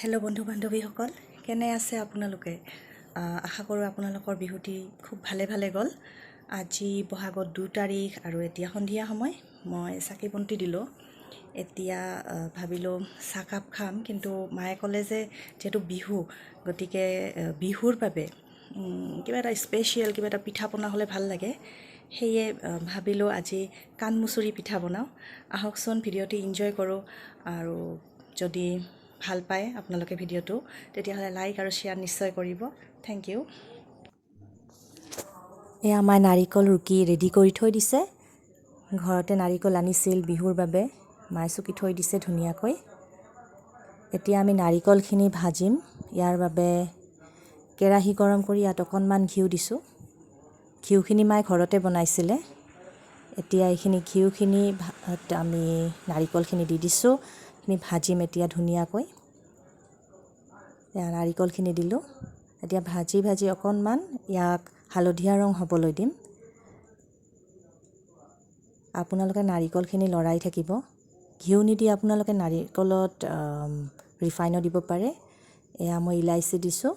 Hello বন্ধু বান্ধৱীসকল কেনে আছে আপোনালোকে? আশা কৰোঁ আপোনালোকৰ বিহুটি খুব ভালে ভালে গ'ল। আজি বহাগত দুই তাৰিখ আৰু এতিয়া সন্ধিয়া সময়। মই চাকি বন্তি দিলোঁ। এতিয়া ভাবিলোঁ চাহকাপ খাম। কিন্তু মায়ে ক'লে যে যিহেতু বিহু, গতিকে বিহুৰ বাবে কিবা এটা স্পেচিয়েল কিবা এটা পিঠা পনা হ'লে ভালো লাগে। সেয়ে ভাবিলোঁ আজি কাণমুচুৰি পিঠা বনাওঁ। আহকচোন, ভিডিঅ'টি ইনজয় কৰোঁ। আৰু যদি ভাল পায় আপোনালোকে ভিডিঅ'টো তেতিয়াহ'লে লাইক আৰু শ্বেয়াৰ নিশ্চয় কৰিব। থেংক ইউ এয়া আমাৰ নাৰিকল ৰুকি ৰেডি কৰি থৈ দিছে। ঘৰতে নাৰিকল আনিছিল বিহুৰ বাবে মায়ে চুকি থৈ দিছে ধুনীয়াকৈ। এতিয়া আমি নাৰিকলখিনি ভাজিম। ইয়াৰ বাবে কেৰাহী গৰম কৰি ইয়াত অকণমান ঘিউ দিছোঁ। ঘিউখিনি মায়ে ঘৰতে বনাইছিলে। এতিয়া এইখিনি ঘিউখিনি আমি নাৰিকলখিনি দি দিছোঁ। এইখিনি ভাজিম এতিয়া ধুনীয়াকৈ। নাৰিকলখিনি দিলোঁ। এতিয়া ভাজি ভাজি অকণমান ইয়াক হালধীয়া ৰং হ'বলৈ দিম। আপোনালোকে নাৰিকলখিনি লৰাই থাকিব। ঘিউ নিদি আপোনালোকে নাৰিকলত ৰিফাইনো দিব পাৰে। এয়া মই ইলাচি দিছোঁ।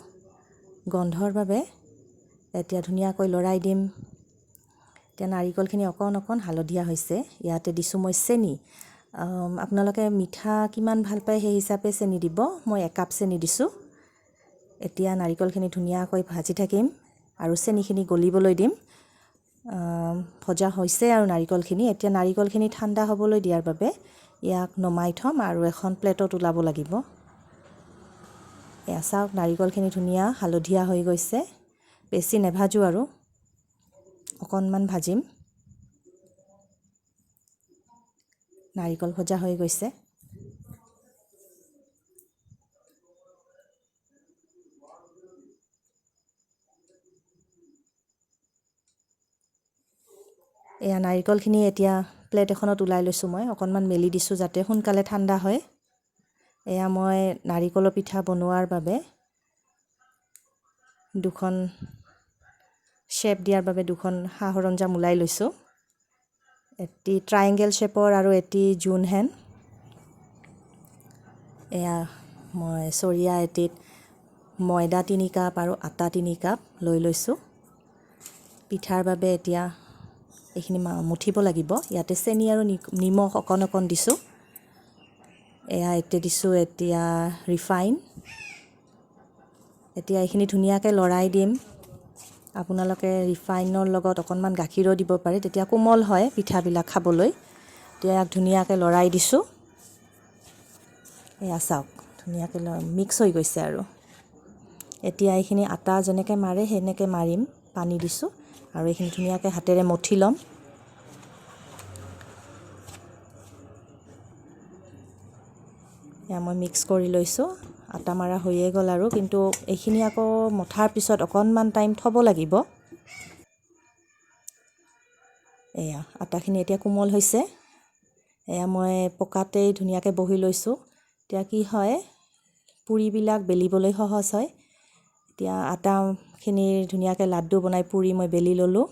গন্ধৰ বাবে এতিয়া ধুনীয়াকৈ লৰাই দিম। এতিয়া নাৰিকলখিনি অকণ অকণ হালধীয়া হৈছে। ইয়াতে দিছোঁ মই চেনি। আপোনালোকে মিঠা কিমান ভাল পায় সেই হিচাপে চেনি দিব। মই একাপ চেনি দিছোঁ। এতিয়া নাৰিকলখিনি ধুনীয়াকৈ ভাজি থাকিম আৰু চেনিখিনি গলিবলৈ দিম। ভজা হৈছে আৰু নাৰিকলখিনি। এতিয়া নাৰিকলখিনি ঠাণ্ডা হ'বলৈ দিয়াৰ বাবে ইয়াক নমাই থ'ম আৰু এখন প্লেটত ওলাব লাগিব। এয়া চাওক নাৰিকলখিনি ধুনীয়া হালধীয়া হৈ গৈছে। বেছি নেভাজোঁ আৰু। অকণমান ভাজিম। নাৰিকল ভজা হৈ গৈছে। এয়া নাৰিকলখিনি এতিয়া প্লেট এখনত ওলাই লৈছোঁ মই, অকণমান মেলি দিছোঁ যাতে সোনকালে ঠাণ্ডা হয়। এয়া মই নাৰিকলৰ পিঠা বনোৱাৰ বাবে দুখন শ্বেপ দিয়াৰ বাবে দুখন সা সৰঞ্জাম ওলাই লৈছোঁ। এটি ট্ৰায়েংগেল শ্বেপৰ আৰু এটি জোন হেন। এয়া মই চৰিয়া এটিত ময়দা তিনি কাপ আৰু আটা তিনি কাপ লৈ লৈছোঁ। পিঠাৰ বাবে এতিয়া এইখিনি মুঠিব লাগিব। ইয়াতে চেনি আৰু নিমখ অকণ অকণ দিছোঁ। এয়া এতিয়া দিছোঁ এতিয়া ৰিফাইন। এতিয়া এইখিনি ধুনীয়াকৈ লৰাই দিম। আপোনালোকে ৰিফাইনৰ লগত অকণমান গাখীৰো দিব পাৰে তেতিয়া কোমল হয় পিঠাবিলাক খাবলৈ। এতিয়া ইয়াক ধুনীয়াকৈ লৰাই দিছোঁ। এয়া চাওক ধুনীয়াকৈ মিক্স হৈ গৈছে আৰু। এতিয়া এইখিনি আটা যেনেকৈ মাৰে সেনেকৈ মাৰিম পানী দিছোঁ। আৰু এইখিনি ধুনীয়াকৈ হাতেৰে মঠি ল'ম। এয়া মই মিক্স কৰি লৈছোঁ। আটা মাৰা হৈয়ে গ'ল আৰু কিন্তু এইখিনি আকৌ মঠাৰ পিছত অকণমান টাইম থ'ব লাগিব। এয়া আটাখিনি এতিয়া কোমল হৈছে। এয়া মই পকাতেই ধুনীয়াকৈ বহি লৈছোঁ। এতিয়া কি হয় পুৰিবিলাক বেলিবলৈ সহজ হয়। এতিয়া আটাখিনি ধুনীয়াকৈ লাড্ডু বনাই পুৰি মই বেলি ল'লোঁ।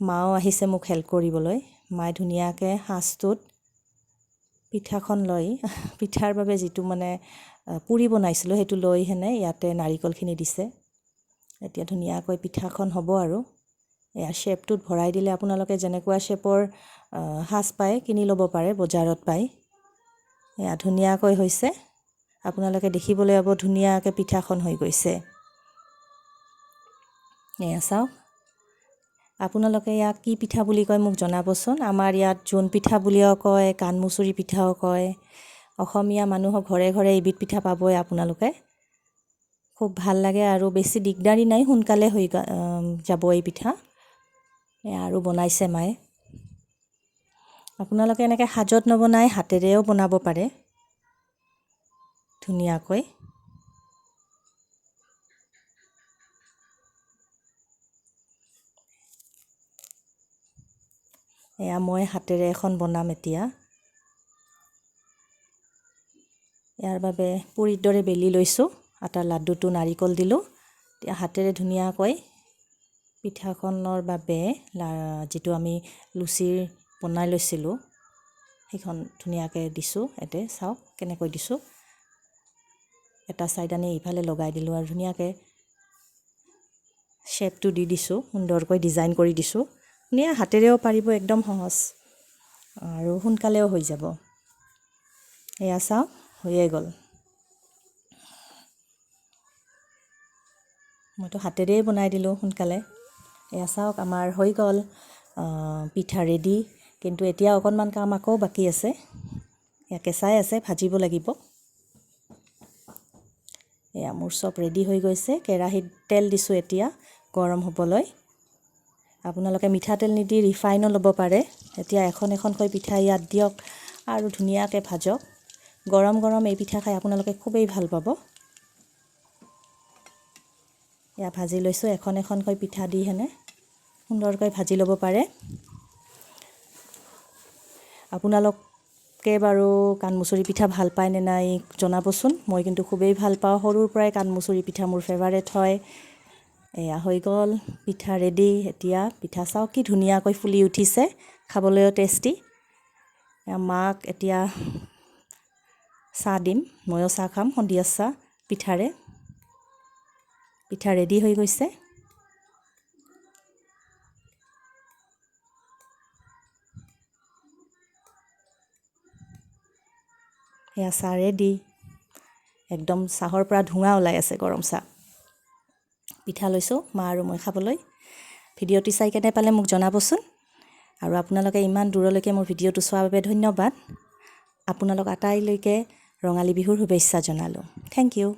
মাও আহিছে মোক হেল্প কৰিবলৈ। মায়ে ধুনীয়াকৈ সাঁচটোত পিঠাখন লৈ পিঠাৰ বাবে যিটো মানে পুৰি বনাইছিলোঁ সেইটো লৈ সেনে ইয়াতে নাৰিকলখিনি দিছে। এতিয়া ধুনীয়াকৈ পিঠাখন হ'ব আৰু। এয়া শ্বেপটোত ভৰাই দিলে আপোনালোকে যেনেকুৱা শ্বেপৰ সাজ পায় কিনি ল'ব পাৰে বজাৰত পায়। এয়া ধুনীয়াকৈ হৈছে। আপোনালোকে দেখিবলৈ হ'ব ধুনীয়াকৈ পিঠাখন হৈ গৈছে। এয়া চাওক। আপোনালোকে ইয়াক কি পিঠা বুলি কয় মোক জনাবচোন। আমাৰ ইয়াত জোন পিঠা বুলিও কয় কাণমুচুৰি পিঠাও কয়। অসমীয়া মানুহৰ ঘৰে ঘৰে এইবিধ পিঠা পাবই আপোনালোকে। খুব ভাল লাগে আৰু বেছি দিগদাৰী নাই সোনকালে হৈ যাব এই পিঠা। আৰু বনাইছে মায়ে। আপোনালোকে এনেকৈ সাজত নবনাই হাতেৰেও বনাব পাৰে। ধুনীয়াকৈ। এয়া মই হাতেৰে এখন বনাম এতিয়া। ইয়াৰ বাবে পুৰিৰ দৰে বেলি লৈছোঁ আটাৰ লাড্ডুটো নাৰিকল দিলোঁ। এতিয়া হাতেৰে ধুনীয়াকৈ পিঠাখনৰ বাবে যিটো আমি লুচিৰ বনাই লৈছিলোঁ সেইখন ধুনীয়াকৈ দিছোঁ। ইয়াতে চাওক কেনেকৈ দিছোঁ। এটা ছাইড আনি ইফালে লগাই দিলোঁ আৰু ধুনীয়াকৈ শ্বেপটো দি দিছোঁ সুন্দৰকৈ ডিজাইন কৰি দিছোঁ। ধুনীয়া হাতেৰেও পাৰিব একদম সহজ। আৰু সোনকালেও হৈ যাব। এয়া চাওক হৈয়ে গ'ল। মইতো হাতেৰেই বনাই দিলোঁ সোনকালে। এয়া চাওক আমাৰ হৈ গ'ল পিঠা ৰেডি কিন্তু এতিয়া অকণমান কাম আকৌ বাকী আছে। এয়া কেঁচাই আছে ভাজিব লাগিব। এয়া মোৰ চব ৰেডি হৈ গৈছে। কেৰাহীত তেল দিছোঁ এতিয়া গৰম হ'বলৈ। আপোনালোকে মিঠাতেল নিদি ৰিফাইনো ল'ব পাৰে। এতিয়া এখন এখনকৈ পিঠা ইয়াত দিয়ক আৰু ধুনীয়াকৈ ভাজক। গৰম গৰম এই পিঠা খাই আপোনালোকে খুবেই ভালো পাব। এয়া ভাজি লৈছোঁ, এখন এখনকৈ পিঠা দি সেনে সুন্দৰকৈ ভাজি ল'ব পাৰে। আপোনালোকে বাৰু কাণমুচৰি পিঠা ভালো পায় নে নাই জনাবচোন। মই কিন্তু খুবেই ভালো পাওঁ, সৰুৰ পৰাই কাণমুচৰি পিঠা মোৰ ফেভাৰেট হয়। এয়া হৈ গ'ল পিঠা ৰেডি এতিয়া পিঠা চাওক কি ধুনীয়াকৈ ফুলি উঠিছে খাবলৈও টেষ্টি এয়া মাক এতিয়া চাহ দিম ময়ো চাহ খাম সন্ধিয়া চাহ পিঠাৰে। পিঠা ৰেডি হৈ গৈছে। সেয়া চাহ ৰেডি একদম চাহৰ পৰা ধোঁৱা ওলাই আছে গৰম চাহ। পিঠা লৈছোঁ মা আৰু মই খাবলৈ। ভিডিঅ'টি চাই কেনে পালে মোক জনাবচোন। আৰু আপোনালোকে ইমান দূৰলৈকে মোৰ ভিডিঅ'টো চোৱাৰ বাবে ধন্যবাদ। আপোনালোক আটাইলৈকে ৰঙালী বিহুৰ শুভেচ্ছা জনালোঁ। Thank you.